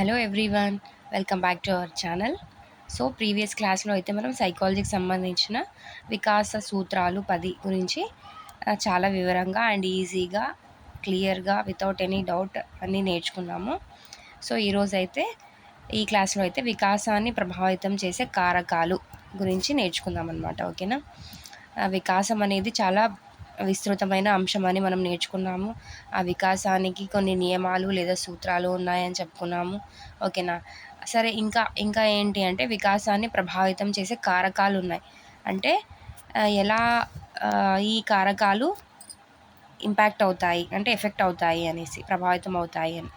Hello everyone welcome back to our channel. So previous క్లాస్లో అయితే మనం సైకాలజీకి సంబంధించిన వికాస సూత్రాలు పది గురించి చాలా వివరంగా అండ్ ఈజీగా క్లియర్గా వితౌట్ ఎనీ డౌట్ అన్నీ నేర్చుకున్నాము. సో ఈరోజు అయితే ఈ క్లాస్లో అయితే వికాసాన్ని ప్రభావితం చేసే కారకాలు గురించి నేర్చుకుందాం అనమాట ఓకేనా వికాసం అనేది చాలా విస్తృతమైన అంశం అని మనం నేర్చుకున్నాము. ఆ వికాసానికి కొన్ని నియమాలు లేదా సూత్రాలు ఉన్నాయని చెప్పుకున్నాము. ఓకేనా? సరే ఇంకా ఇంకా ఏంటి అంటే వికాసాన్ని ప్రభావితం చేసే కారకాలు ఉన్నాయి. అంటే ఎలా ఈ కారకాలు ఇంపాక్ట్ అవుతాయి అంటే ఎఫెక్ట్ అవుతాయి అనేసి ప్రభావితం అవుతాయి అని.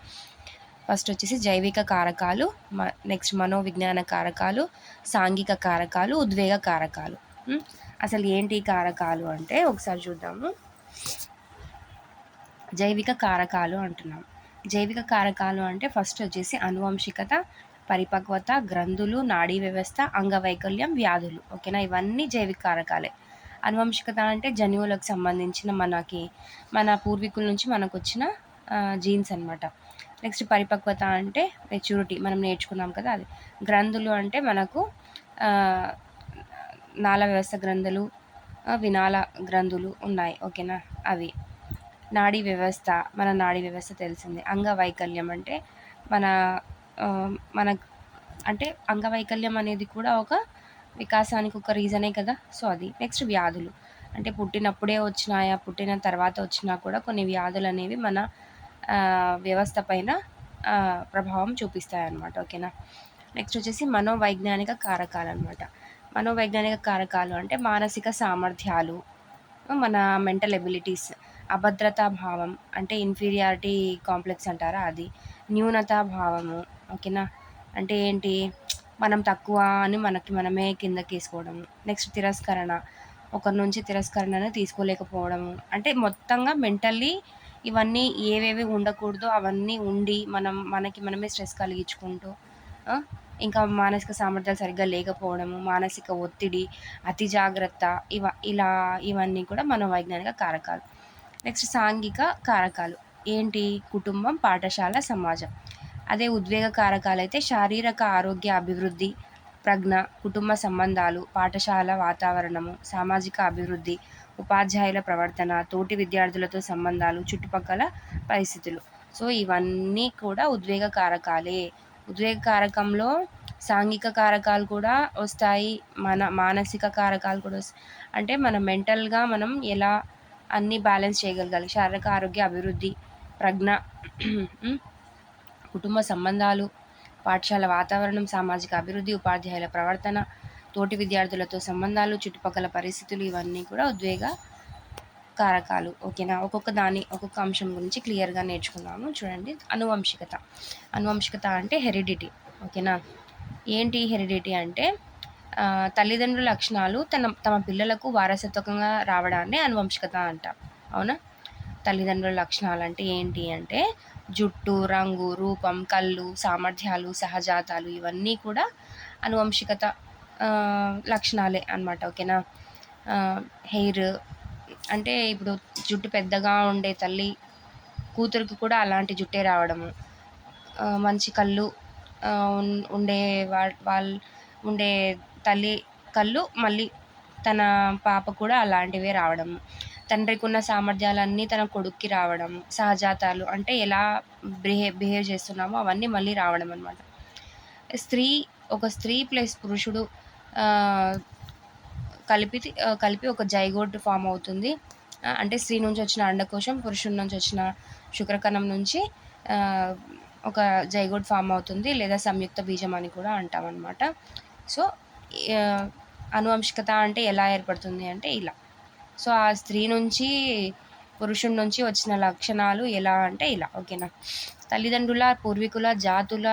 ఫస్ట్ వచ్చేసి జైవిక కారకాలు మ నెక్స్ట్ మనోవిజ్ఞాన కారకాలు సాంఘిక కారకాలు ఉద్వేగ కారకాలు. అసలు ఏంటి ఈ కారకాలు అంటే ఒకసారి చూద్దాము. జైవిక కారకాలు అంటున్నాం. జైవిక కారకాలు అంటే ఫస్ట్ వచ్చేసి అనువంశికత పరిపక్వత గ్రంథులు నాడీ వ్యవస్థ అంగవైకల్యం వ్యాధులు. ఓకేనా? ఇవన్నీ జైవిక కారకాలే. అనువంశికత అంటే జన్యువులకు సంబంధించిన మనకి మన పూర్వీకుల నుంచి మనకు వచ్చిన జీన్స్ అనమాట నెక్స్ట్ పరిపక్వత అంటే మెచ్యూరిటీ మనం నేర్చుకున్నాం కదా అది. గ్రంథులు అంటే మనకు నాళ వ్యవస్థ గ్రంథులు ఆ, వినాళ గ్రంథులు ఉన్నాయి ఓకేనా? అవి. నాడీ వ్యవస్థ మన నాడీ వ్యవస్థ తెలిసిందే. అంగవైకల్యం అంటే మన మన అంటే అంగవైకల్యం అనేది కూడా ఒక వికాసానికి ఒక రీజనే కదా? సో అది. నెక్స్ట్ వ్యాధులు. అంటే పుట్టినప్పుడే వచ్చినాయా పుట్టిన తర్వాత వచ్చినా కూడా కొన్ని వ్యాధులు అనేవి మన వ్యవస్థ పైన ప్రభావం చూపిస్తాయి ఓకేనా? నెక్స్ట్ వచ్చేసి మనోవైజ్ఞానిక కారకాలు అనమాట మనోవైజ్ఞానిక కారకాలు అంటే మానసిక సామర్థ్యాలు మన మెంటల్ ఎబిలిటీస్ అభద్రతా భావం అంటే ఇన్ఫీరియారిటీ కాంప్లెక్స్ అంటారా అది. న్యూనతా భావము ఓకేనా? అంటే ఏంటి? మనం తక్కువ అని మనకి మనమే కిందకి వేసుకోవడం నెక్స్ట్ తిరస్కరణ ఒకరి నుంచి తిరస్కరణను తీసుకోలేకపోవడము. అంటే మొత్తంగా మెంటల్లీ ఇవన్నీ ఏవేవి ఉండకూడదో అవన్నీ ఉండి మనం మనకి మనమే స్ట్రెస్ కలిగించుకుంటూ ఇంకా మానసిక సామర్థ్యాలు సరిగ్గా లేకపోవడము మానసిక ఒత్తిడి అతి జాగ్రత్త ఇవ ఇలా ఇవన్నీ కూడా మనోవైజ్ఞానిక కారకాలు. నెక్స్ట్ సాంఘిక కారకాలు. ఏంటి? కుటుంబం పాఠశాల సమాజం. అదే ఉద్వేగ కారకాలు అయితే శారీరక ఆరోగ్య అభివృద్ధి ప్రజ్ఞ కుటుంబ సంబంధాలు పాఠశాల వాతావరణము సామాజిక అభివృద్ధి ఉపాధ్యాయుల ప్రవర్తన తోటి విద్యార్థులతో సంబంధాలు చుట్టుపక్కల పరిస్థితులు. సో ఇవన్నీ కూడా ఉద్వేగ కారకాలే. ఉద్వేగ కారకంలో సాంఘిక కారకాలు కూడా వస్తాయి మన మానసిక కారకాలు కూడా వస్తాయి. అంటే మన మెంటల్గా మనం ఎలా అన్నీ బ్యాలెన్స్ చేయగలగాలి? శారీరక ఆరోగ్య అభివృద్ధి ప్రజ్ఞ కుటుంబ సంబంధాలు పాఠశాల వాతావరణం సామాజిక అభివృద్ధి ఉపాధ్యాయుల ప్రవర్తన తోటి విద్యార్థులతో సంబంధాలు చుట్టుపక్కల పరిస్థితులు ఇవన్నీ కూడా ఉద్వేగ కారకాలు ఓకేనా? ఒక్కొక్క దాని ఒక్కొక్క అంశం గురించి క్లియర్గా నేర్చుకున్నాము చూడండి అనువంశికత. అనువంశికత అంటే హెరిడిటీ ఓకేనా? ఏంటి హెరిడిటీ అంటే తల్లిదండ్రుల లక్షణాలు తన తమ పిల్లలకు వారసత్వకంగా రావడాన్ని అనువంశికత అంటాం. అవునా? తల్లిదండ్రుల లక్షణాలు అంటే ఏంటి అంటే జుట్టు రంగు రూపం కళ్ళు సామర్థ్యాలు సహజాతాలు ఇవన్నీ కూడా అనువంశికత లక్షణాలే అన్నమాట ఓకేనా? హెయిర్ అంటే ఇప్పుడు జుట్టు పెద్దగా ఉండే తల్లి కూతురికి కూడా అలాంటి జుట్టే రావడము. మంచి కళ్ళు ఉండే వా- వాళ్ళ ఉండే తల్లి కళ్ళు మళ్ళీ తన పాప కూడా అలాంటివే రావడం. తండ్రికి ఉన్న సామర్థ్యాలన్నీ తన కొడుక్కి రావడం సహజాతాలు అంటే ఎలా బిహేవ్ బిహేవ్ చేస్తున్నామో అవన్నీ మళ్ళీ రావడం అనమాట స్త్రీ ఒక స్త్రీ ప్లస్ పురుషుడు కలిపి కలిపి ఒక జైగోడ్ ఫామ్ అవుతుంది. అంటే స్త్రీ నుంచి వచ్చిన అండకోశం పురుషుడి నుంచి వచ్చిన శుక్రకణం నుంచి ఒక జైగోడ్ ఫామ్ అవుతుంది లేదా సంయుక్త బీజం అని కూడా అంటాం అనమాట సో అనువంశికత అంటే ఎలా ఏర్పడుతుంది అంటే ఇలా. సో ఆ స్త్రీ నుంచి పురుషుడి నుంచి వచ్చిన లక్షణాలు ఎలా అంటే ఇలా ఓకేనా? తల్లిదండ్రుల పూర్వీకుల జాతుల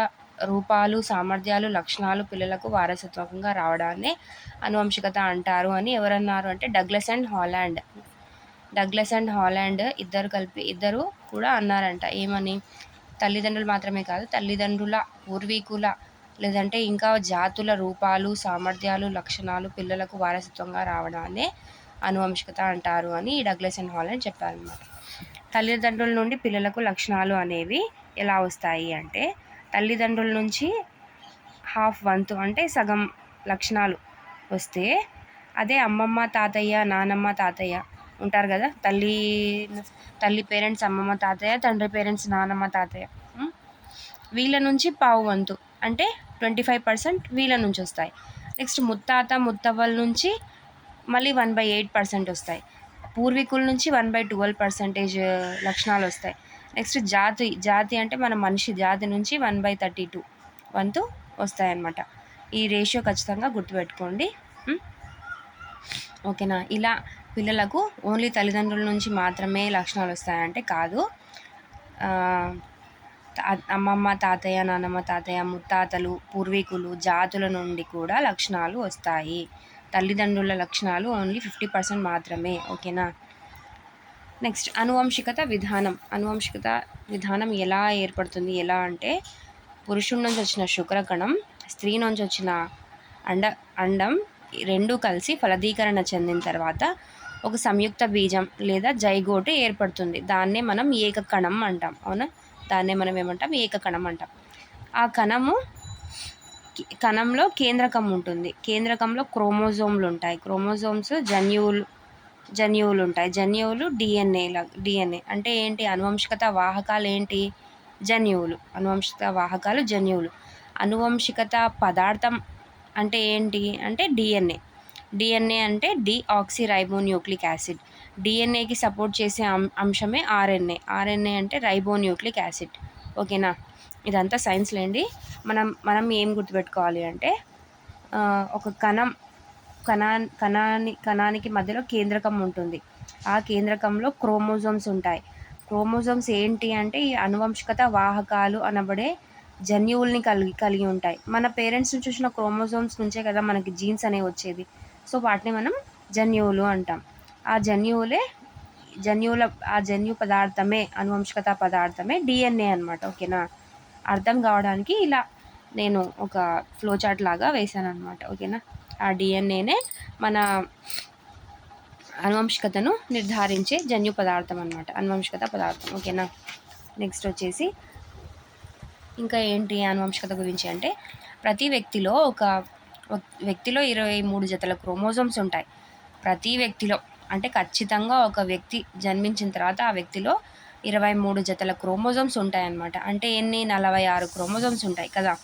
రూపాలు సామర్థ్యాలు లక్షణాలు పిల్లలకు వారసత్వకంగా రావడాన్ని అనువంశికత అంటారు అని ఎవరన్నారు అంటే Douglas and Holland. Douglas and Holland ఇద్దరు కలిపి ఇద్దరు కూడా అన్నారంట. ఏమని? తల్లిదండ్రులు మాత్రమే కాదు తల్లిదండ్రుల పూర్వీకుల లేదంటే ఇంకా జాతుల రూపాలు సామర్థ్యాలు లక్షణాలు పిల్లలకు వారసత్వంగా రావడాన్ని అనువంశికత అంటారు అని ఈ డగ్లస్ అండ్ అని చెప్పారన్నమాట. తల్లిదండ్రుల నుండి పిల్లలకు లక్షణాలు అనేవి ఎలా వస్తాయి అంటే తల్లిదండ్రుల నుంచి హాఫ్ వంతు అంటే సగం లక్షణాలు వస్తే అదే అమ్మమ్మ తాతయ్య నానమ్మ తాతయ్య ఉంటారు కదా? తల్లి తల్లి పేరెంట్స్ అమ్మమ్మ తాతయ్య తండ్రి పేరెంట్స్ నానమ్మ తాతయ్య. వీళ్ళ నుంచి పావు వంతు అంటే ట్వంటీ ఫైవ్ పర్సెంట్ వీళ్ళ నుంచి వస్తాయి. నెక్స్ట్ ముత్తాత ముత్తవ్వల నుంచి మళ్ళీ వన్ బై ఎయిట్ పర్సెంట్ వస్తాయి. పూర్వీకుల నుంచి వన్ బై ట్వెల్వ్ పర్సెంటేజ్ లక్షణాలు వస్తాయి. నెక్స్ట్ జాతి జాతి అంటే మన మనిషి జాతి నుంచి వన్ బై థర్టీ టూ వంతు వస్తాయన్నమాట. ఈ రేషియో ఖచ్చితంగా గుర్తుపెట్టుకోండి. Hmm? ఓకేనా? ఇలా పిల్లలకు ఓన్లీ తల్లిదండ్రుల నుంచి మాత్రమే లక్షణాలు వస్తాయంటే కాదు. అమ్మమ్మ తాతయ్య నాన్నమ్మ తాతయ్య ముత్తాతలు పూర్వీకులు జాతుల నుండి కూడా లక్షణాలు వస్తాయి. తల్లిదండ్రుల లక్షణాలు ఓన్లీ ఫిఫ్టీ పర్సెంట్ మాత్రమే. ఓకేనా? నెక్స్ట్ అనువంశికత విధానం. అనువంశికత విధానం ఎలా ఏర్పడుతుంది? ఎలా అంటే పురుషుడి నుంచి వచ్చిన శుక్రకణం స్త్రీ నుంచి వచ్చిన అండ అండం రెండు కలిసి ఫలదీకరణ చెందిన తర్వాత ఒక సంయుక్త బీజం లేదా జైగోటు ఏర్పడుతుంది. దాన్నే మనం ఏకకణం అంటాం. అవునా? దాన్నే మనం ఏమంటాం? ఏకకణం అంటాం. ఆ కణము కణంలో కేంద్రకం ఉంటుంది. కేంద్రకంలో క్రోమోజోమ్లు ఉంటాయి. క్రోమోజోమ్స్ జన్యువులు జన్యువులు ఉంటాయి. జన్యువులు డిఎన్ఏ డిఎన్ఏ అంటే ఏంటి? అనువంశికత వాహకాలు ఏంటి? జన్యువులు. అనువంశికత వాహకాలు జన్యువులు. అనువంశికత పదార్థం అంటే ఏంటి? అంటే డిఎన్ఏ డిఎన్ఏ అంటే న్యూక్లిక్ యాసిడ్. డిఎన్ఏకి సపోర్ట్ చేసే అంశమే ఆర్ఎన్ఏ ఆర్ఎన్ఏ అంటే న్యూక్లిక్ యాసిడ్. ఓకేనా? ఇదంతా సైన్స్ లేండి మనం మనం ఏం గుర్తుపెట్టుకోవాలి అంటే ఒక కణం కణా కణాని కణానికి మధ్యలో కేంద్రకం ఉంటుంది. ఆ కేంద్రకంలో క్రోమోజోమ్స్ ఉంటాయి. క్రోమోజోమ్స్ ఏంటి అంటే ఈ అనువంశికత వాహకాలు అనబడే జన్యువుల్ని కలిగి కలిగి ఉంటాయి. మన పేరెంట్స్ నుంచి చూసిన క్రోమోజోమ్స్ నుంచే కదా మనకి జీన్స్ అనేవి వచ్చేది. సో వాటిని మనం జన్యువులు అంటాం. ఆ జన్యువులే జన్యువుల ఆ జన్యు పదార్థమే అనువంశికత పదార్థమే డిఎన్ఏ అనమాట ఓకేనా? అర్థం కావడానికి ఇలా నేను ఒక ఫ్లో చార్ట్ లాగా వేసాను అనమాట ఓకేనా? ఆ డిఎన్ఏనే మన అనువంశికతను నిర్ధారించే జన్యు పదార్థం అనమాట అనువంశికత పదార్థం. ఓకేనా? నెక్స్ట్ వచ్చేసి ఇంకా ఏంటి అనువంశికత గురించి అంటే ప్రతి వ్యక్తిలో ఒక వ్యక్తిలో ఇరవై మూడు జతల క్రోమోజోమ్స్ ఉంటాయి. ప్రతి వ్యక్తిలో అంటే ఖచ్చితంగా ఒక వ్యక్తి జన్మించిన తర్వాత ఆ వ్యక్తిలో ఇరవై మూడు జతల క్రోమోజోమ్స్ ఉంటాయన్నమాట. అంటే ఎన్ని? నలభై ఆరు క్రోమోజోమ్స్ ఉంటాయి కదా.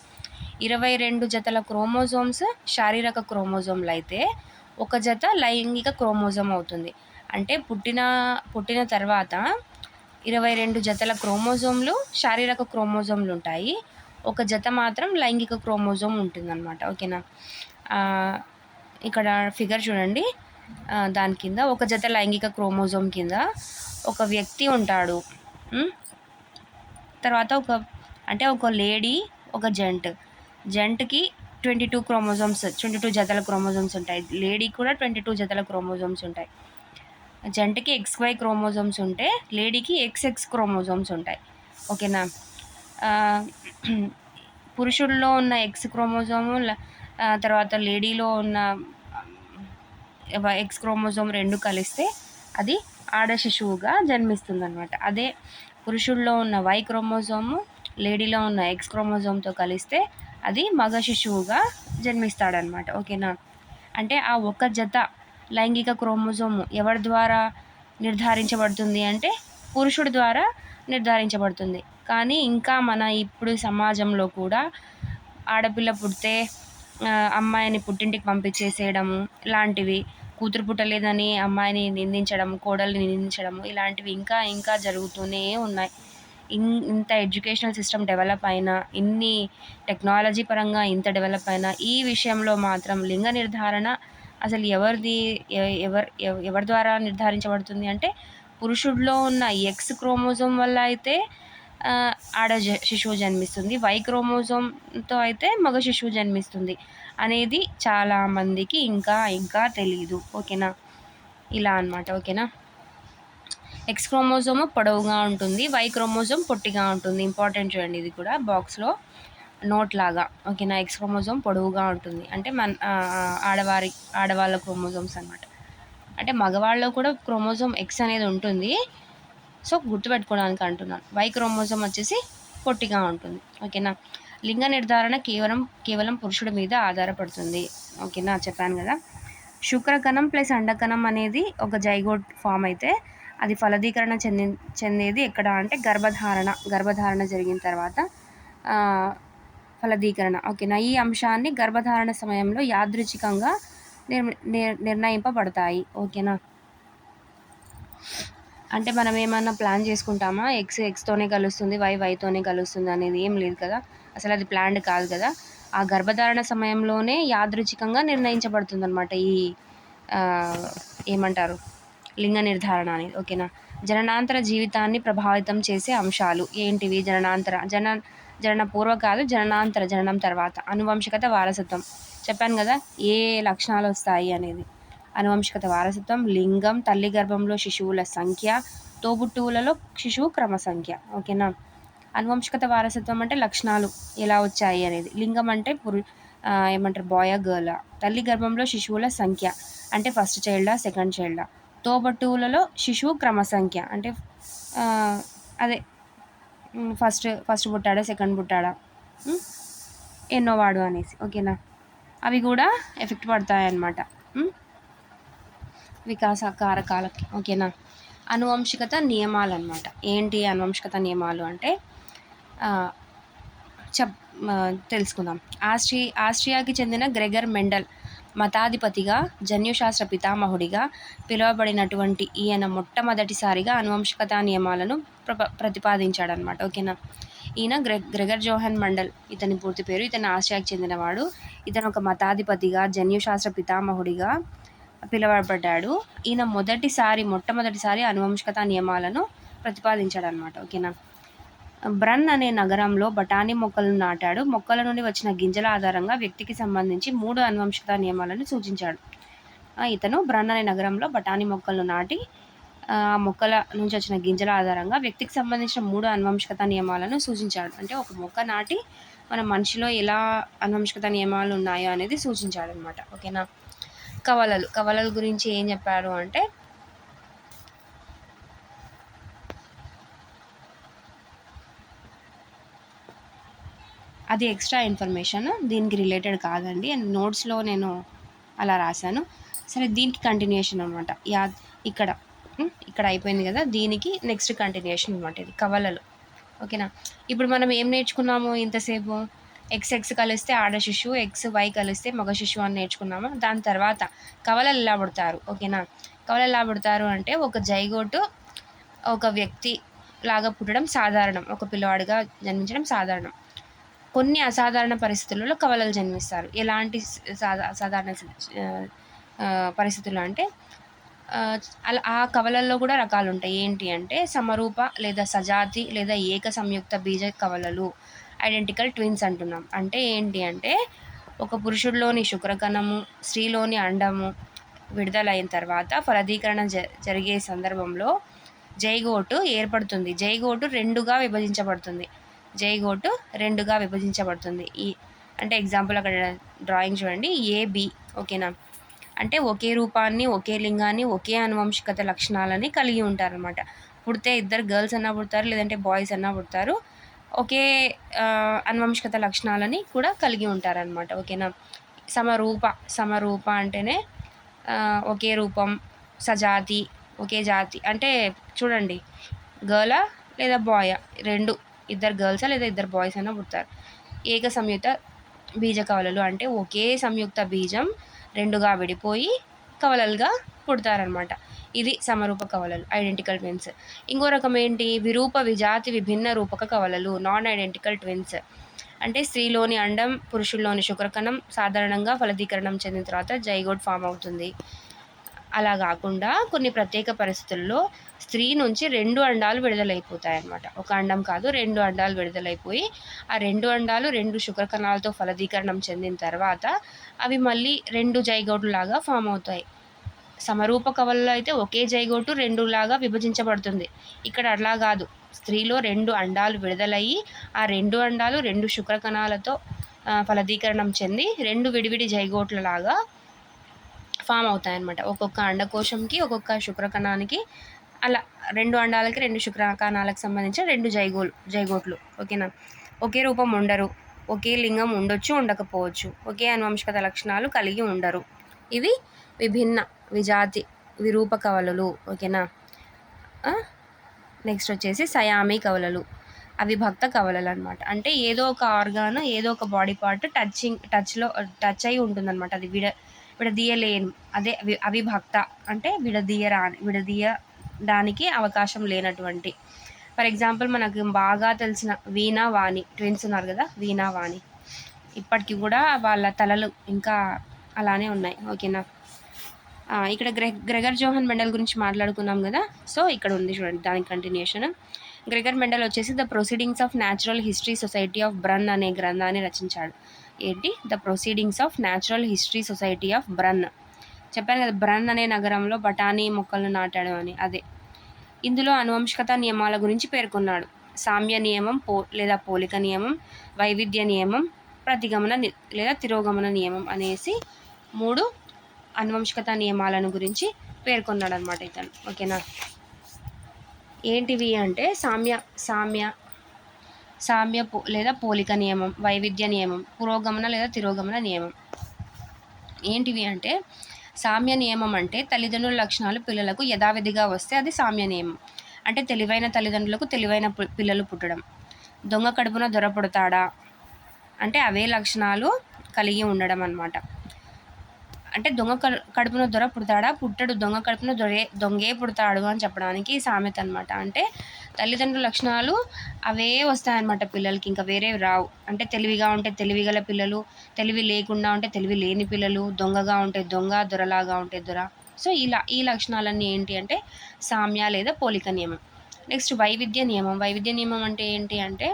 ఇరవై రెండు జతల క్రోమోజోమ్స్ శారీరక క్రోమోజోమ్లు అయితే ఒక జత లైంగిక క్రోమోజోమ్ అవుతుంది. అంటే పుట్టిన పుట్టిన తర్వాత ఇరవై రెండు జతల క్రోమోజోమ్లు శారీరక క్రోమోజోమ్లు ఉంటాయి. ఒక జత మాత్రం లైంగిక క్రోమోజోమ్ ఉంటుందన్నమాట. ఓకేనా? ఇక్కడ ఫిగర్ చూడండి. దాని కింద ఒక జత లైంగిక క్రోమోజోమ్ కింద ఒక వ్యక్తి ఉంటాడు. తర్వాత ఒక అంటే ఒక లేడీ ఒక gent. జెంట్కి twenty two chromosomes twenty two జతల క్రోమోజోమ్స్ ఉంటాయి. లేడీకి కూడా ట్వంటీ టూ జతల క్రోమోజోమ్స్ ఉంటాయి. జంటకి ఎక్స్ వై క్రోమోజోమ్స్ ఉంటే లేడీకి ఎక్స్ ఎక్స్ క్రోమోజోమ్స్ ఉంటాయి. ఓకేనా? పురుషుల్లో ఉన్న ఎక్స్ క్రోమోజోము తర్వాత లేడీలో ఉన్న ఎక్స్ క్రోమోజోమ్ రెండు కలిస్తే అది ఆడ శిశువుగా జన్మిస్తుందన్నమాట. అదే పురుషుల్లో ఉన్న వై క్రోమోజోము లేడీలో ఉన్న ఎక్స్ క్రోమోజోమ్తో కలిస్తే అది మగ శిశువుగా జన్మిస్తాడనమాట ఓకేనా? అంటే ఆ ఒక్క జత లైంగిక క్రోమోజోము ఎవరి ద్వారా నిర్ధారించబడుతుంది అంటే పురుషుడి ద్వారా నిర్ధారించబడుతుంది. కానీ ఇంకా మన ఇప్పుడు సమాజంలో కూడా ఆడపిల్ల పుడితే అమ్మాయిని పుట్టింటికి పంపించేసేయడము ఇలాంటివి కూతురు పుట్టలేదని అమ్మాయిని నిందించడం కోడల్ని నిందించడం ఇలాంటివి ఇంకా ఇంకా జరుగుతూనే ఉన్నాయి. ఇన్ ఇంత ఎడ్యుకేషనల్ సిస్టమ్ డెవలప్ అయినా ఇన్ని టెక్నాలజీ పరంగా ఇంత డెవలప్ అయినా ఈ విషయంలో మాత్రం లింగ నిర్ధారణ అసలు ఎవరిది ఎవరి ఎవరి ద్వారా నిర్ధారించబడుతుంది అంటే పురుషుడిలో ఉన్న ఎక్స్ క్రోమోజోమ్ వల్ల అయితే ఆడ శిశువు జన్మిస్తుంది. వై క్రోమోజోమ్తో అయితే మగ శిశువు జన్మిస్తుంది అనేది చాలామందికి ఇంకా ఇంకా తెలియదు ఓకేనా? ఇలా అనమాట ఓకేనా? ఎక్స్ క్రోమోజోమ్ పొడవుగా ఉంటుంది వై క్రోమోజోమ్ పొట్టిగా ఉంటుంది. ఇంపార్టెంట్ చూడండి ఇది కూడా బాక్స్లో నోట్ లాగా. ఓకేనా ఎక్స్ క్రోమోజోమ్ పొడవుగా ఉంటుంది. అంటే మన ఆడవారి ఆడవాళ్ళ క్రోమోజోమ్స్ అనమాట అంటే మగవాళ్ళలో కూడా క్రోమోజోమ్ ఎక్స్ అనేది ఉంటుంది. సో గుర్తుపెట్టుకోవడానికి అంటున్నాను. వై క్రోమోజోమ్ వచ్చేసి పొట్టిగా ఉంటుంది. ఓకేనా లింగ నిర్ధారణ కేవలం కేవలం పురుషుడి మీద ఆధారపడుతుంది. ఓకేనా చెప్పాను కదా. శుక్రకణం ప్లస్ అండకణం అనేది ఒక జైగోట్ ఫామ్ అయితే అది ఫలదీకరణ చెంది చెందేది ఎక్కడ అంటే గర్భధారణ గర్భధారణ జరిగిన తర్వాత ఫలదీకరణ. ఓకేనా? ఈ అంశాన్ని గర్భధారణ సమయంలో యాదృచ్ఛికంగా నిర్ నిర్ణయింపబడతాయి. ఓకేనా? అంటే మనం ఏమన్నా ప్లాన్ చేసుకుంటామా? ఎక్స్ ఎక్స్తోనే కలుస్తుంది వై వైతోనే కలుస్తుంది అనేది ఏం లేదు కదా? అసలు అది ప్లాన్డ్ కాదు కదా? ఆ గర్భధారణ సమయంలోనే యాదృచ్ఛికంగా నిర్ణయించబడుతుంది అనమాట ఈ ఏమంటారు? లింగ నిర్ధారణ అనేది ఓకేనా? జననాంతర జీవితాన్ని ప్రభావితం చేసే అంశాలు ఏంటివి? జననాంతర జన జనన పూర్వ కాదు జననాంతర జననం తర్వాత. అనువంశికత వారసత్వం. చెప్పాను కదా ఏ లక్షణాలు వస్తాయి అనేది. అనువంశికత వారసత్వం లింగం తల్లి గర్భంలో శిశువుల సంఖ్య తోబుట్టువులలో శిశువు క్రమ సంఖ్య. ఓకేనా? అనువంశికత వారసత్వం అంటే లక్షణాలు ఎలా వచ్చాయి అనేది. లింగం అంటే పురు ఏమంటారు బాయ గర్ల్ తల్లి గర్భంలో శిశువుల సంఖ్య అంటే ఫస్ట్ చైల్డా సెకండ్ చైల్డా తోబట్టువులలో శిశువు క్రమ సంఖ్య అంటే అదే ఫస్ట్ ఫస్ట్ పుట్టాడా సెకండ్ పుట్టాడా? ఎన్నో వాడు అనేసి ఓకేనా? అవి కూడా ఎఫెక్ట్ పడతాయి అన్నమాట వికాస కారకాలకి ఓకేనా? అనువంశికత నియమాలు అనమాట ఏంటి అనువంశికత నియమాలు అంటే చెప్ తెలుసుకుందాం. ఆస్ట్రి ఆస్ట్రియాకి చెందిన గ్రెగర్ మెండల్ మతాధిపతిగా జన్యుశాస్త్ర పితామహుడిగా పిలువబడినటువంటి ఈయన మొట్టమొదటిసారిగా అనువంశికత నియమాలను ప్ర ప్రతిపాదించాడనమాట ఓకేనా? ఈయన గ్రె గ్రెగర్ జోహన్ మండల్. ఇతని పూర్తి పేరు ఇతను ఆసియాకి చెందినవాడు. ఇతను ఒక మతాధిపతిగా జన్యుశాస్త్ర పితామహుడిగా పిలువబడ్డాడు. ఈయన మొదటిసారి మొట్టమొదటిసారి అనువంశికత నియమాలను ప్రతిపాదించాడనమాట ఓకేనా? బ్రన్ అనే నగరంలో బఠానీ మొక్కలను నాటాడు. మొక్కల నుండి వచ్చిన గింజల ఆధారంగా వ్యక్తికి సంబంధించి మూడు అనువంశిక నియమాలను సూచించాడు. ఇతను బ్రన్ అనే నగరంలో బఠానీ మొక్కలను నాటి ఆ మొక్కల నుంచి వచ్చిన గింజల ఆధారంగా వ్యక్తికి సంబంధించిన మూడు అనువంశికత నియమాలను సూచించాడు. అంటే ఒక మొక్క నాటి మన మనిషిలో ఎలా అనువంశికత నియమాలు ఉన్నాయో అనేది సూచించాడు అనమాట ఓకేనా? కవలలు. కవలల గురించి ఏం చెప్పారు అంటే అది ఎక్స్ట్రా ఇన్ఫర్మేషన్ దీనికి రిలేటెడ్ కాదండి. అండ్ నోట్స్లో నేను అలా రాశాను. సరే దీనికి కంటిన్యూషన్ అనమాట యా ఇక్కడ. ఇక్కడ అయిపోయింది కదా. దీనికి నెక్స్ట్ కంటిన్యూషన్ అనమాట ఇది కవలలు. ఓకేనా? ఇప్పుడు మనం ఏం నేర్చుకున్నాము ఇంతసేపు? ఎక్స్ ఎక్స్ కలిస్తే ఆడ శిశువు ఎక్స్ వై కలిస్తే మగ శిశువు అని నేర్చుకున్నాము? దాని తర్వాత కవలలు ఎలా పుడతారు? ఓకేనా? కవలలు ఎలా పుడతారు అంటే ఒక జైగోటు ఒక వ్యక్తి లాగా పుట్టడం సాధారణం. ఒక పిల్లవాడిగా జన్మించడం సాధారణం. కొన్ని అసాధారణ పరిస్థితులలో కవలలు జన్మిస్తారు. ఎలాంటి సాధారణ పరిస్థితులు అంటే అలా ఆ కవలల్లో కూడా రకాలు ఉంటాయి. ఏంటి అంటే సమరూప లేదా సజాతి లేదా ఏక సంయుక్త బీజ కవలలు ఐడెంటికల్ ట్విన్స్ అంటున్నాం. అంటే ఏంటి అంటే ఒక పురుషుడిలోని శుక్రకణము స్త్రీలోని అండము విడుదలైన తర్వాత ఫలదీకరణ జ జరిగే సందర్భంలో జైగోటు ఏర్పడుతుంది. జైగోటు రెండుగా విభజించబడుతుంది. జైగోటు రెండుగా విభజించబడుతుంది. ఈ అంటే ఎగ్జాంపుల్ అక్కడ డ్రాయింగ్ చూడండి. ఏ బి ఓకేనా? అంటే ఒకే రూపాన్ని ఒకే లింగాన్ని ఒకే అనువంశికత లక్షణాలని కలిగి ఉంటారనమాట పుడితే ఇద్దరు గర్ల్స్ అన్నా పుడతారు లేదంటే బాయ్స్ అన్నా పుడతారు. ఒకే అనువంశికత లక్షణాలని కూడా కలిగి ఉంటారనమాట ఓకేనా? సమరూప సమరూప అంటేనే ఒకే రూపం సజాతి ఒకే జాతి. అంటే చూడండి. గర్లా లేదా బాయ్? రెండు. ఇద్దరు గర్ల్సా లేదా ఇద్దరు బాయ్స్ అయినా పుడతారు. ఏక సంయుక్త బీజ కవలలు అంటే ఒకే సంయుక్త బీజం రెండుగా విడిపోయి కవలలుగా పుడతారనమాట ఇది సమరూప కవలలు ఐడెంటికల్ ట్విన్స్ ఇంకో రకం ఏంటి? విరూప విజాతి విభిన్న రూపక కవలలు నాన్ ఐడెంటికల్ ట్విన్స్ అంటే స్త్రీలోని అండం పురుషుల్లోని శుక్రకణం సాధారణంగా ఫలదీకరణం చెందిన తర్వాత జైగోడ్ ఫామ్ అవుతుంది. అలా కాకుండా కొన్ని ప్రత్యేక పరిస్థితుల్లో స్త్రీ నుంచి రెండు అండాలు విడుదలైపోతాయి అన్నమాట ఒక అండం కాదు రెండు అండాలు విడుదలైపోయి ఆ రెండు అండాలు రెండు శుక్రకణాలతో ఫలదీకరణం చెందిన తర్వాత అవి మళ్ళీ రెండు జైగోటు లాగా ఫామ్ అవుతాయి. సమరూప కవల్లో అయితే ఒకే జైగోటు రెండు లాగా విభజించబడుతుంది. ఇక్కడ అట్లా కాదు. స్త్రీలో రెండు అండాలు విడుదలయ్యి ఆ రెండు అండాలు రెండు శుక్రకణాలతో ఫలదీకరణం చెంది రెండు విడివిడి జైగోట్ల లాగా ఫామ్ అవుతాయి అన్నమాట ఒక్కొక్క అండకోశంకి ఒక్కొక్క శుక్రకణానికి అలా రెండు అండాలకి రెండు శుక్రకణాలకు సంబంధించిన రెండు జైగోలు జైగోట్లు ఓకేనా? ఒకే రూపం ఉండరు. ఒకే లింగం ఉండొచ్చు ఉండకపోవచ్చు. ఒకే అనువంశికత లక్షణాలు కలిగి ఉండరు. ఇవి విభిన్న విజాతి విరూప కవలలు ఓకేనా నెక్స్ట్ వచ్చేసి సయామి కవలలు అవిభక్త కవలలు అనమాట అంటే ఏదో ఒక ఆర్గాన్ ఏదో ఒక బాడీ పార్ట్ టచింగ్ టచ్లో టచ్ అయి ఉంటుందన్నమాట. అది విడ విడదీయలేను అదే అవిభక్త అంటే విడదీయరా విడదీయడానికి అవకాశం లేనటువంటి. ఫర్ ఎగ్జాంపుల్ మనకు బాగా తెలిసిన వీణా వాణి ట్విన్స్ ఉన్నారు కదా వీణా వాణి ఇప్పటికీ కూడా వాళ్ళ తలలు ఇంకా అలానే ఉన్నాయి. ఓకేనా ఇక్కడ గ్రె గ్రెగర్ జోహన్ మెండల్ గురించి మాట్లాడుకున్నాం కదా సో ఇక్కడ ఉంది చూడండి దానికి కంటిన్యూషన్ గ్రెగర్ మెండల్ వచ్చేసి the proceedings of natural history society of Brunn అనే గ్రంథాన్ని రచించాడు. ఏంటి? The proceedings of natural history society of Brunn చెప్పాను కదా బ్రన్ అనే నగరంలో బఠానీ మొక్కలను నాటాడు అని. అదే. ఇందులో అనువంశికత నియమాల గురించి పేర్కొన్నాడు. సామ్య నియమం పో లేదా పోలిక నియమం వైవిధ్య నియమం ప్రతిగమన లేదా తిరోగమన నియమం అనేసి మూడు అనువంశికత నియమాలను గురించి పేర్కొన్నాడు అనమాట ఇతను. ఓకేనా? ఏంటివి అంటే సామ్య సామ్య సామ్య పో లేదా పోలిక నియమం వైవిధ్య నియమం పురోగమన లేదా తిరోగమన నియమం. ఏంటివి అంటే సామ్య నియమం అంటే తల్లిదండ్రుల లక్షణాలు పిల్లలకు యథావిధిగా వస్తే అది సామ్య నియమం. అంటే తెలివైన తల్లిదండ్రులకు తెలివైన పిల్లలు పుట్టడం. దొంగ కడుపున దొర పుడతాడా? అంటే అవే లక్షణాలు కలిగి ఉండడం అనమాట అంటే దొంగ కడుపున దొర పుడతాడా? పుట్టడు. దొంగ కడుపున దొరే దొంగే పుడతాడు అని చెప్పడానికి సామెత అనమాట అంటే తల్లిదండ్రుల లక్షణాలు అవే వస్తాయన్నమాట పిల్లలకి. ఇంకా వేరే రావు. అంటే తెలివిగా ఉంటే తెలివిగల పిల్లలు తెలివి లేకుండా ఉంటే తెలివి లేని పిల్లలు దొంగగా ఉంటే దొంగ దొరలాగా ఉంటే దొర. సో ఇలా ఈ లక్షణాలన్నీ ఏంటి అంటే సామ్య లేదా పోలిక నియమం. నెక్స్ట్ వైవిధ్య నియమం. వైవిధ్య నియమం అంటే ఏంటి అంటే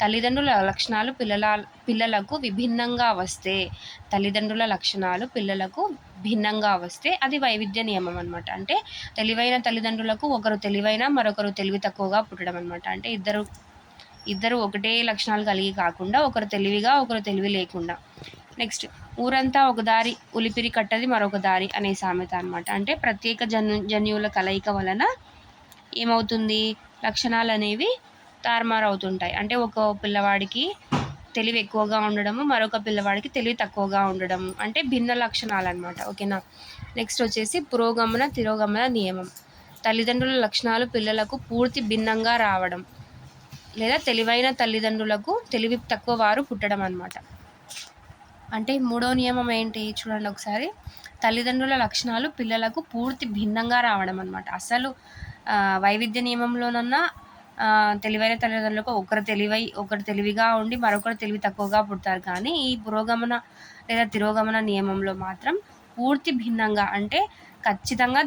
తల్లిదండ్రుల లక్షణాలు పిల్లల పిల్లలకు విభిన్నంగా వస్తే తల్లిదండ్రుల లక్షణాలు పిల్లలకు భిన్నంగా వస్తే అది వైవిధ్య నియమం అనమాట అంటే తెలివైన తల్లిదండ్రులకు ఒకరు తెలివైన మరొకరు తెలివి తక్కువగా పుట్టడం అనమాట అంటే ఇద్దరు ఇద్దరు ఒకటే లక్షణాలు కలిగి కాకుండా ఒకరు తెలివిగా ఒకరు తెలివి లేకుండా. నెక్స్ట్ ఊరంతా ఒక దారి ఉలిపిరి కట్టది మరొక దారి అనే సామెత అనమాట అంటే ప్రత్యేక జన్యు జన్యువుల కలయిక వలన ఏమవుతుంది? లక్షణాలు అనేవి తారుమారు అవుతుంటాయి. అంటే ఒక పిల్లవాడికి తెలివి ఎక్కువగా ఉండడము మరొక పిల్లవాడికి తెలివి తక్కువగా ఉండడము. అంటే భిన్న లక్షణాలు అనమాట ఓకేనా? నెక్స్ట్ వచ్చేసి పురోగమన తిరోగమన నియమం. తల్లిదండ్రుల లక్షణాలు పిల్లలకు పూర్తి భిన్నంగా రావడం లేదా తెలివైన తల్లిదండ్రులకు తెలివి తక్కువ వారు పుట్టడం అనమాట అంటే మూడో నియమం ఏంటి? చూడండి ఒకసారి. తల్లిదండ్రుల లక్షణాలు పిల్లలకు పూర్తి భిన్నంగా రావడం అనమాట అసలు వైవిధ్య నియమంలోనన్నా తెలివైన తల్లిదండ్రులకు ఒకరు తెలివై ఒకరు తెలివిగా ఉండి మరొకరు తెలివి తక్కువగా పుడతారు. కానీ ఈ పురోగమన లేదా తిరోగమన నియమంలో మాత్రం పూర్తి భిన్నంగా అంటే ఖచ్చితంగా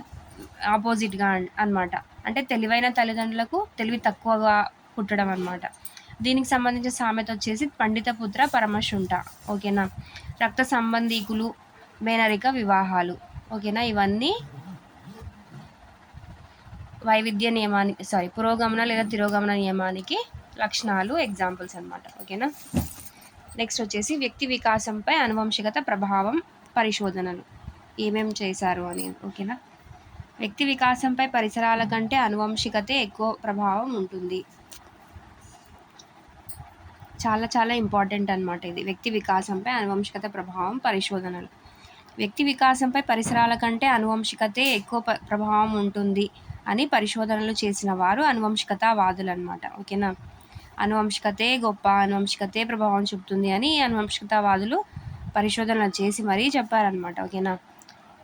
ఆపోజిట్గా అనమాట అంటే తెలివైన తల్లిదండ్రులకు తెలివి తక్కువగా పుట్టడం అనమాట దీనికి సంబంధించిన సామెత వచ్చేసి పండిత పుత్ర పరమశుంట ఓకేనా? రక్త సంబంధీకులు మేనరిక వివాహాలు. ఓకేనా? ఇవన్నీ వైవిధ్య నియమానికి సారీ పురోగమన లేదా తిరోగమన నియమానికి లక్షణాలు ఎగ్జాంపుల్స్ అనమాట ఓకేనా? నెక్స్ట్ వచ్చేసి వ్యక్తి వికాసంపై అనువంశికత ప్రభావం పరిశోధనలు. ఏమేమి చేశారు అని ఓకేనా? వ్యక్తి వికాసంపై పరిసరాల కంటే అనువంశికతే ఎక్కువ ప్రభావం ఉంటుంది. చాలా చాలా ఇంపార్టెంట్ అనమాట ఇది. వ్యక్తి వికాసంపై అనువంశికత ప్రభావం పరిశోధనలు. వ్యక్తి వికాసంపై పరిసరాల కంటే అనువంశికతే ఎక్కువ ప్రభావం ఉంటుంది. అని పరిశోధనలు చేసిన వారు అనువంశికతావాదులు అనమాట ఓకేనా? అనువంశికతే గొప్ప అనువంశికతే ప్రభావం చూపుతుంది అని అనువంశికతావాదులు పరిశోధనలు చేసి మరీ చెప్పారనమాట ఓకేనా?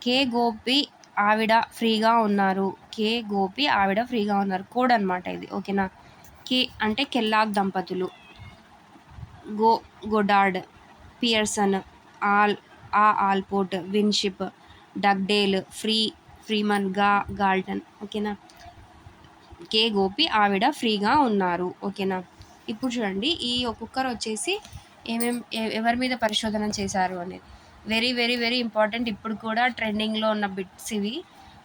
కే గోపి ఆవిడ ఫ్రీగా ఉన్నారు. కే గోపి ఆవిడ ఫ్రీగా ఉన్నారు. కోడ్ అనమాట ఇది ఓకేనా? కే అంటే కెల్లాగ్ దంపతులు. గో గొడార్డ్ పియర్సన్ ఆల్ ఆ ఆల్పోర్ట్ విన్షిప్ డగ్డేల్ ఫ్రీ ఫ్రీమన్గా గాల్టన్ ఓకేనా? కే గోపి ఆవిడ ఫ్రీగా ఉన్నారు ఓకేనా? ఇప్పుడు చూడండి ఈ ఒక్కొక్కరు వచ్చేసి ఏమేమి ఎవరి మీద పరిశోధన చేశారు అనేది. Very very very important. ఇప్పుడు కూడా ట్రెండింగ్లో ఉన్న బిట్స్ ఇవి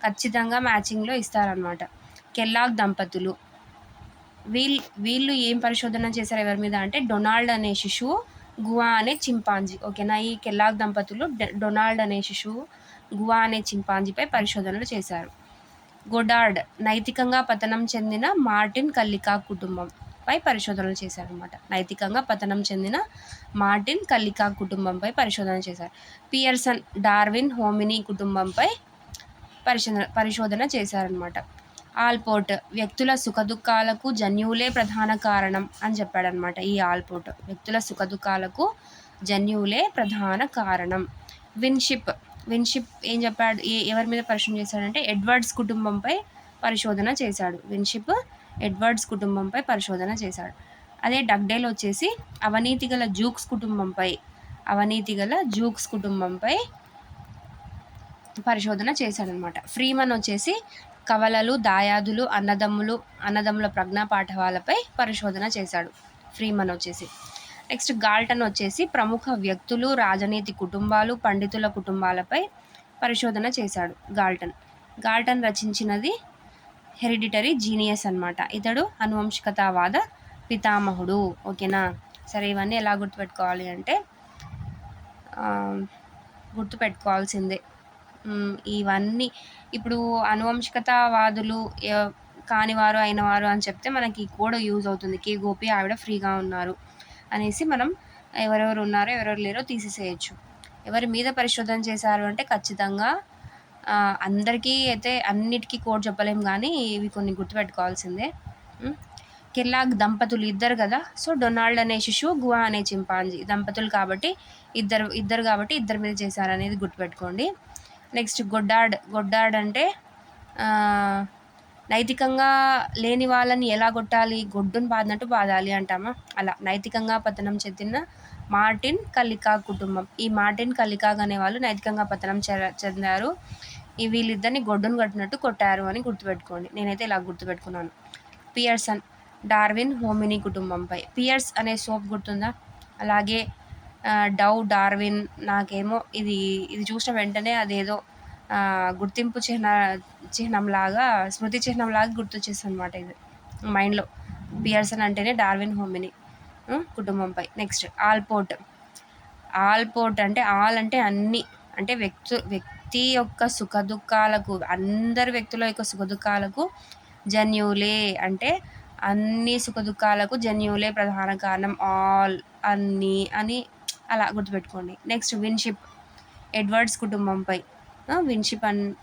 ఖచ్చితంగా మ్యాచింగ్లో ఇస్తారనమాట కెల్లాగ్ దంపతులు. వీళ్ళు వీళ్ళు ఏం పరిశోధన చేశారు ఎవరి మీద అంటే డొనాల్డ్ అనే శిశువు గువా అనే చింపాంజీ ఓకేనా? ఈ కెల్లాగ్ దంపతులు డొనాల్డ్ అనే శిశువు గువా అనే చింపాంజీపై పరిశోధనలు చేశారు. గొడార్డ్ నైతికంగా పతనం చెందిన మార్టిన్ కల్లికా కుటుంబంపై పరిశోధనలు చేశారనమాట నైతికంగా పతనం చెందిన మార్టిన్ కల్లికా కుటుంబంపై పరిశోధన చేశారు. పియర్సన్ డార్విన్ హోమినీ కుటుంబంపై పరిశోధన పరిశోధన చేశారనమాట ఆల్పోర్ట్ వ్యక్తుల సుఖదుఖాలకు జన్యువులే ప్రధాన కారణం అని చెప్పాడనమాట ఈ ఆల్పోర్ట్. వ్యక్తుల సుఖదుఖాలకు జన్యువులే ప్రధాన కారణం. విన్షిప్ విన్షిప్ ఏం చెప్పాడు? ఏ ఎవరి మీద పరిశోధన చేశాడంటే ఎడ్వర్డ్స్ కుటుంబంపై పరిశోధన చేశాడు. విన్షిప్ ఎడ్వర్డ్స్ కుటుంబంపై పరిశోధన చేశాడు. అదే డగ్డేల్ వచ్చేసి అవినీతి గల జూక్స్ కుటుంబంపై అవినీతి గల జూక్స్ కుటుంబంపై పరిశోధన చేశాడనమాట. ఫ్రీమన్ వచ్చేసి కవలలు దాయాదులు అన్నదమ్ములు అన్నదమ్ముల ప్రజ్ఞా పాఠవాలపై పరిశోధన చేశాడు. ఫ్రీమన్ వచ్చేసి నెక్స్ట్ గాల్టన్ వచ్చేసి ప్రముఖ వ్యక్తులు రాజనీతి కుటుంబాలు పండితుల కుటుంబాలపై పరిశోధన చేశాడు గాల్టన్. గాల్టన్ రచించినది హెరిడిటరీ జీనియస్ అనమాట ఇతడు అనువంశికతావాద పితామహుడు. ఓకేనా? సరే ఇవన్నీ ఎలా గుర్తుపెట్టుకోవాలి అంటే గుర్తుపెట్టుకోవాల్సిందే. ఇవన్నీ ఇప్పుడు అనువంశికతావాదులు కానివారు అయినవారు అని చెప్తే మనకి కూడా యూజ్ అవుతుంది. కే గోపి ఆవిడ ఫ్రీగా ఉన్నారు. అనేసి మనం ఎవరెవరు ఉన్నారో ఎవరెవరు లేరో తీసేసేయచ్చు. ఎవరి మీద పరిశోధన చేశారు అంటే ఖచ్చితంగా అందరికీ అయితే అన్నిటికీ కోడ్ చెప్పలేము కానీ ఇవి కొన్ని గుర్తుపెట్టుకోవాల్సిందే. కిర్లాగ్ దంపతులు ఇద్దరు కదా? సో డొనాల్డ్ అనే శిశువు గుహ అనే చింపాంజీ దంపతులు కాబట్టి ఇద్దరు ఇద్దరు కాబట్టి ఇద్దరి మీద చేశారనేది గుర్తుపెట్టుకోండి. నెక్స్ట్ గొడ్డాడ్ గొడ్డాడ్ అంటే నైతికంగా లేని వాళ్ళని ఎలా కొట్టాలి? గొడ్డును బాదినట్టు బాదాలి అంటామా? అలా నైతికంగా పతనం చెందిన మార్టిన్ కల్లికా కుటుంబం. ఈ మార్టిన్ కల్లికాగ్ అనే వాళ్ళు నైతికంగా పతనం చెందారు. ఈ వీళ్ళిద్దరిని గొడ్డును కట్టినట్టు కొట్టారు అని గుర్తుపెట్టుకోండి. నేనైతే ఇలా గుర్తుపెట్టుకున్నాను. పియర్సన్ డార్విన్ హోమినీ కుటుంబంపై. పియర్స్ అనే సోప్ గుర్తుందా? అలాగే డవ్ డార్విన్ నాకేమో ఇది ఇది చూసిన వెంటనే అదేదో గుర్తింపు చిహ్న చిహ్నంలాగా స్మృతి చిహ్నంలాగా గుర్తొచ్చేస్తుంది అనమాట ఇది. మైండ్లో. పియర్సన్ అంటేనే డార్విన్ హోమిని కుటుంబంపై. నెక్స్ట్ ఆల్పోర్ట్ ఆల్పోర్ట్ అంటే ఆల్ అంటే అన్ని. అంటే వ్యక్తు వ్యక్తి యొక్క సుఖ దుఃఖాలకు అందరి వ్యక్తుల యొక్క సుఖ దుఃఖాలకు జన్యువులే అంటే అన్ని సుఖ దుఃఖాలకు జన్యువులే ప్రధాన కారణం. ఆల్ అన్నీ అని అలా గుర్తుపెట్టుకోండి. నెక్స్ట్ విన్షిప్. ఎడ్వర్డ్స్ కుటుంబంపై. విన్షిప్ అన్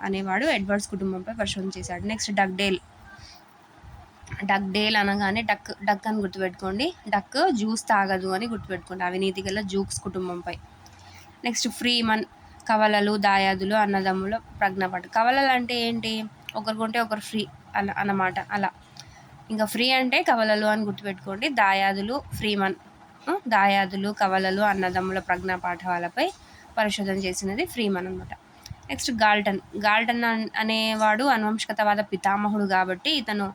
అనేవాడు ఎడ్వర్డ్స్ కుటుంబంపై పరిశోధన చేశాడు. నెక్స్ట్ డక్డేల్ డక్డేల్ అనగానే డక్ డక్ అని గుర్తుపెట్టుకోండి. డక్ జ్యూస్ తాగదు అని గుర్తుపెట్టుకోండి. అవినీతి గల జూక్స్ కుటుంబంపై. నెక్స్ట్ ఫ్రీమన్ కవలలు దాయాదులు అన్నదమ్ముల ప్రజ్ఞపాటు కవలలు అంటే ఏంటి? ఒకరు కొంటే ఒకరు ఫ్రీ అన్న అన్నమాట. అలా. ఇంకా ఫ్రీ అంటే కవలలు అని గుర్తుపెట్టుకోండి. దాయాదులు ఫ్రీమన్ దాయాదులు కవలలు అన్నదమ్ముల ప్రజ్ఞా పాఠవాలపై పరిశోధన చేసినది ఫ్రీమన్ అనమాట నెక్స్ట్ గాల్టన్. గాల్టన్ అనేవాడు అనువంశికతవాద పితామహుడు కాబట్టి ఇతను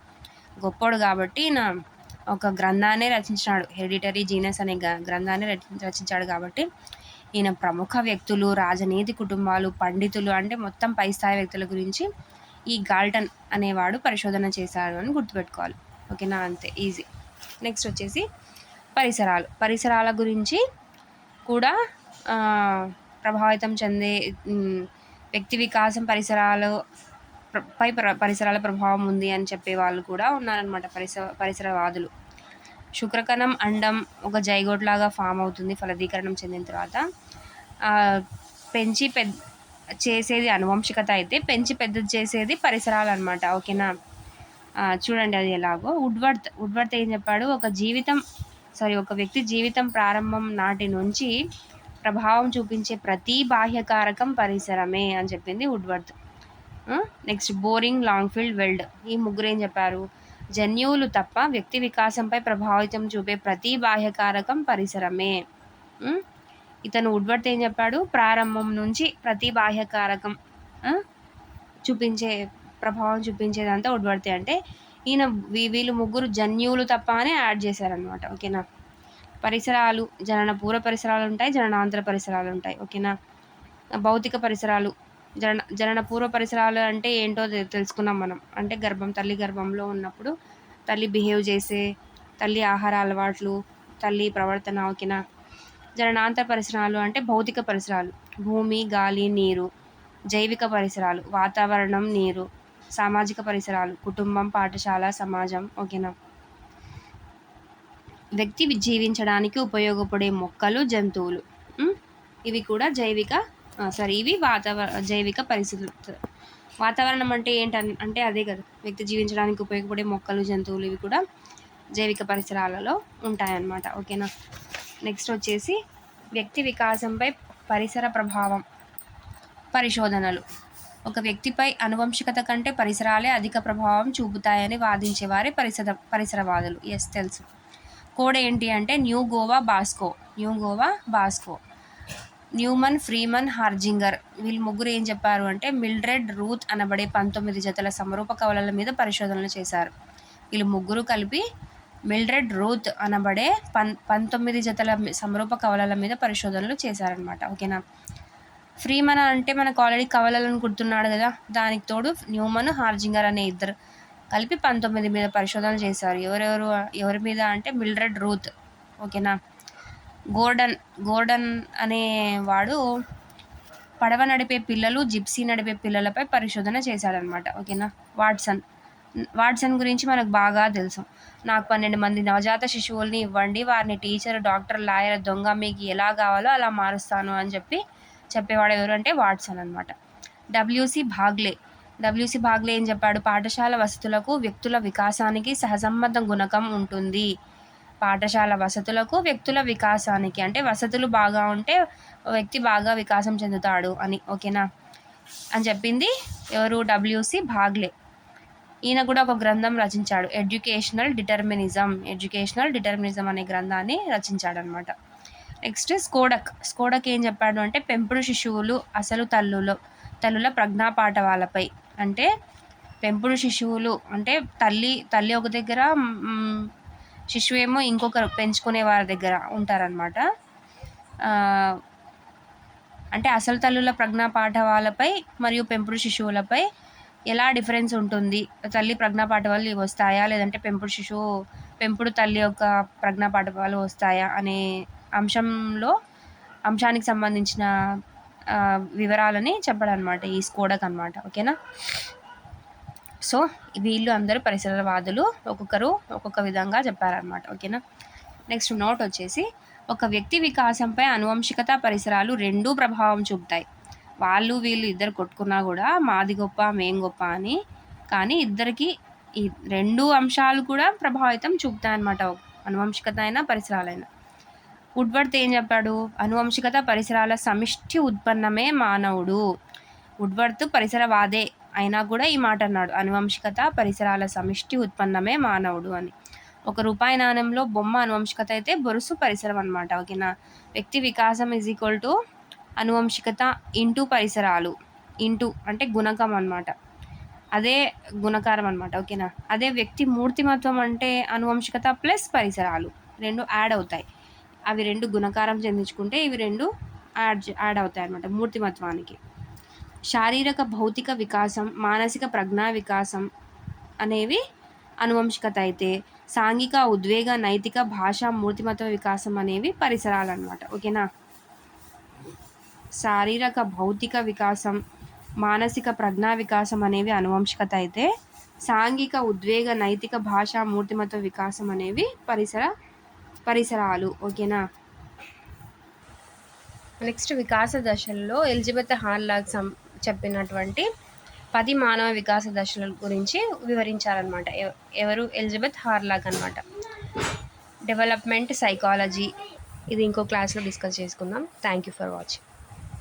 గొప్పోడు కాబట్టి ఈయన ఒక గ్రంథాన్ని రచించినాడు. హెరిడిటరీ జీనస్ అనే గ్రంథాన్ని రచించాడు కాబట్టి ఈయన ప్రముఖ వ్యక్తులు రాజనీతి కుటుంబాలు పండితులు అంటే మొత్తం పై స్థాయి వ్యక్తుల గురించి ఈ గాల్టన్ అనేవాడు పరిశోధన చేశాడు అని గుర్తుపెట్టుకోవాలి. ఓకేనా? అంతే. ఈజీ. నెక్స్ట్ వచ్చేసి పరిసరాలు. పరిసరాల గురించి కూడా ప్రభావితం చెందే వ్యక్తి వికాసం పరిసరాలు పై పరిసరాల ప్రభావం ఉంది అని చెప్పే వాళ్ళు కూడా ఉన్నారనమాట పరిసర పరిసరవాదులు. శుక్రకణం అండం ఒక జైగోట్ లాగా ఫామ్ అవుతుంది ఫలదీకరణం చెందిన తర్వాత. పెంచి పెద్ద చేసేది అనువంశికత అయితే పెంచి పెద్దది చేసేది పరిసరాలు అనమాట ఓకేనా చూడండి అది ఎలాగో. వుడ్వర్త్ వుడ్వర్త్ ఏం చెప్పాడు? ఒక జీవితం సారీ ఒక వ్యక్తి జీవితం ప్రారంభం నాటి నుంచి ప్రభావం చూపించే ప్రతి బాహ్యకారకం పరిసరమే అని చెప్పింది Woodworth. Next Boring Langfeld Weld ఈ ముగ్గురు ఏం చెప్పారు? జన్యువులు తప్ప వ్యక్తి వికాసంపై ప్రభావితం చూపే ప్రతి బాహ్యకారకం పరిసరమే. ఇతను ఉడ్వర్త్ ఏం చెప్పాడు? ప్రారంభం నుంచి ప్రతి బాహ్యకారకం చూపించే ప్రభావం చూపించేదంతా ఉడ్వర్తే అంటే ఈయన వీళ్ళు ముగ్గురు జన్యువులు తప్ప అని యాడ్ చేశారనమాట ఓకేనా పరిసరాలు జనన పూర్వ పరిసరాలు ఉంటాయి జననాంతర పరిసరాలు ఉంటాయి ఓకేనా? భౌతిక పరిసరాలు జన జనన పూర్వ పరిసరాలు అంటే ఏంటో తెలుసుకున్నాం మనం. అంటే గర్భం తల్లి గర్భంలో ఉన్నప్పుడు తల్లి బిహేవ్ చేసే తల్లి ఆహార అలవాట్లు తల్లి ప్రవర్తన ఓకేనా? జననాంతర పరిసరాలు అంటే భౌతిక పరిసరాలు. భూమి గాలి నీరు జైవిక పరిసరాలు వాతావరణం నీరు సామాజిక పరిసరాలు కుటుంబం పాఠశాల సమాజం ఓకేనా? వ్యక్తి జీవించడానికి ఉపయోగపడే మొక్కలు జంతువులు. ఇవి కూడా జైవిక సారీ ఇవి వాతావరణ జైవిక పరిస్థితులు. వాతావరణం అంటే ఏంట అంటే అదే కదా. వ్యక్తి జీవించడానికి ఉపయోగపడే మొక్కలు జంతువులు ఇవి కూడా జైవిక పరిసరాలలో ఉంటాయన్నమాట. ఓకేనా? నెక్స్ట్ వచ్చేసి వ్యక్తి వికాసంపై పరిసర ప్రభావం. పరిశోధనలు. ఒక వ్యక్తిపై అనువంశికత కంటే పరిసరాలే అధిక ప్రభావం చూపుతాయని వాదించేవారే పరిసర పరిసరవాదులు. ఎస్ తెలుసు. కోడ్ ఏంటి అంటే new Goa Bosco. New Goa Bosco. Newman Freeman Holzinger. వీళ్ళు ముగ్గురు ఏం చెప్పారు అంటే మిల్డ్రెడ్ రూత్ అనబడే పంతొమ్మిది జతల సమరూప కవలల మీద పరిశోధనలు చేశారు. వీళ్ళు ముగ్గురు కలిపి మిల్డ్రెడ్ రూత్ అనబడే పన్ పంతొమ్మిది జతల సమరూప కవలల మీద పరిశోధనలు చేశారనమాట ఓకేనా? ఫ్రీమన్ అంటే మనకు ఆల్రెడీ కవలలను గుర్తున్నాడు కదా? దానికి తోడు న్యూమన్ హార్జింగర్ అనే ఇద్దరు కలిపి పంతొమ్మిది మీద పరిశోధనలు చేశారు. ఎవరెవరు ఎవరి మీద అంటే మిల్డ్రెడ్ రూత్. ఓకేనా? గోర్డన్ గోర్డన్ అనేవాడు పడవ నడిపే పిల్లలు జిప్సీ నడిపే పిల్లలపై పరిశోధన చేశాడనమాట ఓకేనా? వాట్సన్. వాట్సన్ గురించి మనకు బాగా తెలుసు. నాకు పన్నెండు మంది నవజాత శిశువుల్ని ఇవ్వండి. వారిని టీచర్ డాక్టర్ లాయర్ దొంగ మీకు ఎలా కావాలో అలా మారుస్తాను అని చెప్పి చెప్పేవాడు ఎవరు అంటే వాట్సన్ అనమాట డబ్ల్యూసి భాగ్లే డబ్ల్యూసి భాగ్లే ఏం చెప్పాడు? పాఠశాల వసతులకు వ్యక్తుల వికాసానికి సహసంబంధం గుణకం ఉంటుంది. పాఠశాల వసతులకు వ్యక్తుల వికాసానికి. అంటే వసతులు బాగా ఉంటే వ్యక్తి బాగా వికాసం చెందుతాడు అని ఓకేనా? అని చెప్పింది ఎవరు? డబ్ల్యూసి భాగ్లే ఈయన కూడా ఒక గ్రంథం రచించాడు. ఎడ్యుకేషనల్ డిటర్మినిజం ఎడ్యుకేషనల్ డిటర్మినిజం అనే గ్రంథాన్ని రచించాడనమాట. నెక్స్ట్ స్కోడక్ స్కోడక్ ఏం చెప్పాడు అంటే పెంపుడు శిశువులు అసలు తల్లులు తల్లుల ప్రజ్ఞాపాఠవాలపై. అంటే పెంపుడు శిశువులు అంటే తల్లి తల్లి ఒక దగ్గర శిశువు ఏమో ఇంకొకరు పెంచుకునే వారి దగ్గర ఉంటారనమాట అంటే అసలు తల్లుల ప్రజ్ఞా పాఠవాలపై మరియు పెంపుడు శిశువులపై ఎలా డిఫరెన్స్ ఉంటుంది? తల్లి ప్రజ్ఞా పాఠవాలు వస్తాయా? లేదంటే పెంపుడు శిశువు పెంపుడు తల్లి యొక్క ప్రజ్ఞా పాఠవాలు వస్తాయా? అనే అంశంలో అంశానికి సంబంధించిన వివరాలని చెప్పడనమాట ఈ స్కోడక్ అనమాట ఓకేనా? సో వీళ్ళు అందరూ పరిసరవాదులు ఒక్కొక్కరు ఒక్కొక్క విధంగా చెప్పారనమాట ఓకేనా? నెక్స్ట్ నోట్ వచ్చేసి ఒక వ్యక్తి వికాసంపై అనువంశికత పరిసరాలు రెండూ ప్రభావం చూపుతాయి. వాళ్ళు వీళ్ళు ఇద్దరు కొట్టుకున్నా కూడా మాది గొప్ప మేం గొప్ప అని కానీ ఇద్దరికి ఈ రెండు అంశాలు కూడా ప్రభావితం చూపుతాయి అన్నమాట అనువంశికత అయినా పరిసరాలైనా. వుడ్వర్త్ ఏం చెప్పాడు? అనువంశికత పరిసరాల సమిష్టి ఉత్పన్నమే మానవుడు. వుడ్వర్త్ పరిసరవాదే అయినా కూడా ఈ మాట అన్నాడు. అనువంశికత పరిసరాల సమిష్టి ఉత్పన్నమే మానవుడు అని. ఒక రూపాయి నాణ్యంలో బొమ్మ అనువంశికత అయితే బొరుసు పరిసరం అనమాట ఓకేనా? వ్యక్తి వికాసం ఈజ్ ఈక్వల్ టు అనువంశికత ఇంటూ పరిసరాలు. ఇంటూ అంటే గుణకం అనమాట అదే గుణకారం అనమాట ఓకేనా? అదే వ్యక్తి మూర్తిమత్వం అంటే అనువంశికత ప్లస్ పరిసరాలు. రెండు యాడ్ అవుతాయి. అవి రెండు గుణకారం చెందించుకుంటే ఇవి రెండు యాడ్ యాడ్ అవుతాయి అనమాట మూర్తిమత్వానికి. శారీరక భౌతిక వికాసం మానసిక ప్రజ్ఞా వికాసం అనేవి అనువంశికత అయితే సాంఘిక ఉద్వేగ నైతిక భాష మూర్తిమత్వ వికాసం అనేవి పరిసరాలు అనమాట ఓకేనా? శారీరక భౌతిక వికాసం మానసిక ప్రజ్ఞా వికాసం అనేవి అనువంశికత అయితే సాంఘిక ఉద్వేగ నైతిక భాష మూర్తిమత్వ వికాసం అనేవి పరిసర పరిసరాలు ఓకేనా? నెక్స్ట్ వికాస దశల్లో ఎలిజబెత్ హార్లాగ్ సం చెప్పినటువంటి పది మానవ వికాస దశల గురించి వివరించారనమాట ఎవరు? ఎలిజబెత్ హార్లాగ్ అనమాట డెవలప్మెంట్ సైకాలజీ ఇది ఇంకో క్లాస్లో డిస్కస్ చేసుకుందాం. Thank you for watching